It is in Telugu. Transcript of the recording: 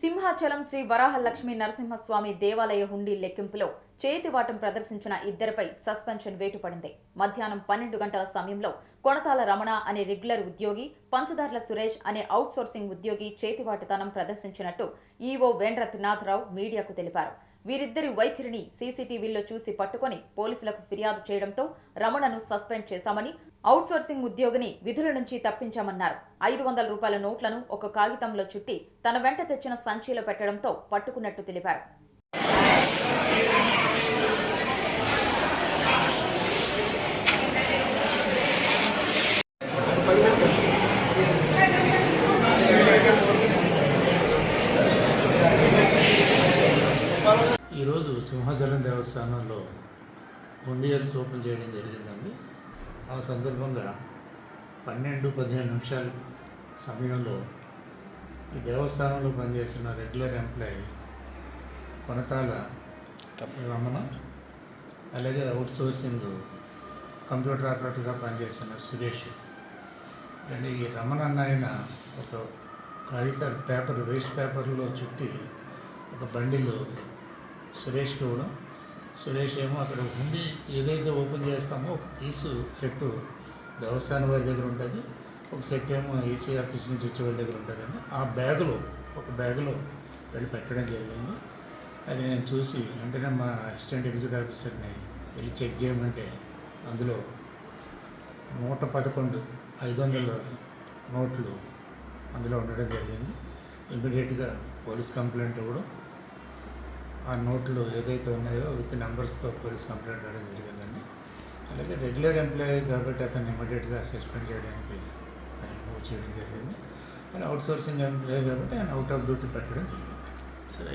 సింహాచలం శ్రీ వరాహలక్ష్మి నరసింహస్వామి దేవాలయ హుండీ లెక్కింపులో చేతివాటం ప్రదర్శించిన ఇద్దరిపై సస్పెన్షన్ వేటు పడింది మధ్యాహ్నం పన్నెండు గంటల సమయంలో కొణతాల రమణ అనే రెగ్యులర్ ఉద్యోగి పంచదార్ల సురేష్ అనే అవుట్సోర్సింగ్ ఉద్యోగి చేతివాటితనం ప్రదర్శించినట్టు ఈవో వేండ్రత్నాథరావు మీడియాకు తెలిపారు. వీరిద్దరి వైఖరిని సీసీటీవీలో చూసి పట్టుకొని పోలీసులకు ఫిర్యాదు చేయడంతో రమణను సస్పెండ్ చేశామని అవుట్సోర్సింగ్ ఉద్యోగిని విధుల నుంచి తప్పించామన్నారు. ఐదు వందల రూపాయల నోట్లను ఒక కాగితంలో చుట్టి తన వెంట తెచ్చిన సంచిలో పెట్టడంతో పట్టుకున్నట్టు తెలిపారు. ఈరోజు సింహాచలం దేవస్థానంలో హుండియల్స్ ఓపెన్ చేయడం జరిగిందండి. ఆ సందర్భంగా పన్నెండు పదిహేను నిమిషాల సమయంలో ఈ దేవస్థానంలో పనిచేసిన రెగ్యులర్ ఎంప్లాయీ కొనతాల రమణ అలాగే అవుట్ సోర్సింగ్ కంప్యూటర్ ఆపరేటర్గా పనిచేసిన సురేష్ అంటే ఈ రమణ అన్న ఆయన ఒక కాగిత పేపర్ వేస్ట్ పేపర్లో చుట్టి ఒక బండిలో సురేష్ కూడా. సురేష్ ఏమో అక్కడ ఉండి ఏదైతే ఓపెన్ చేస్తామో ఒక కీసు సెట్ దేవస్థానం వారి దగ్గర ఉంటుంది. ఒక సెట్ ఏమో ఏసీ ఆఫీస్ నుంచి వచ్చే వాళ్ళ దగ్గర ఉంటుందండి. ఆ బ్యాగులో ఒక బ్యాగులో వెళ్ళి పెట్టడం జరిగింది. అది నేను చూసి వెంటనే మా అసిస్టెంట్ ఎగ్జిక్యూటివ్ ఆఫీసర్ని వెళ్ళి చెక్ చేయమంటే అందులో నూట పదకొండు ఐదు వందల నోట్లు అందులో ఉండడం జరిగింది. ఇమీడియట్గా పోలీస్ కంప్లైంట్ ఇవ్వడం ఆ నోట్లు ఏదైతే ఉన్నాయో విత్ నెంబర్స్తో పోలీస్ కంప్లైంట్ ఇవ్వడం జరిగిందండి. అలాగే రెగ్యులర్ ఎంప్లాయీ కాబట్టి అతను ఇమీడియట్గా సస్పెండ్ చేయడానికి ఆయన మూవ్ చేయడం జరిగింది. అండ్ అవుట్ సోర్సింగ్ ఎంప్లాయీ కాబట్టి ఆయన అవుట్ ఆఫ్ డ్యూటీ పెట్టడం జరిగింది.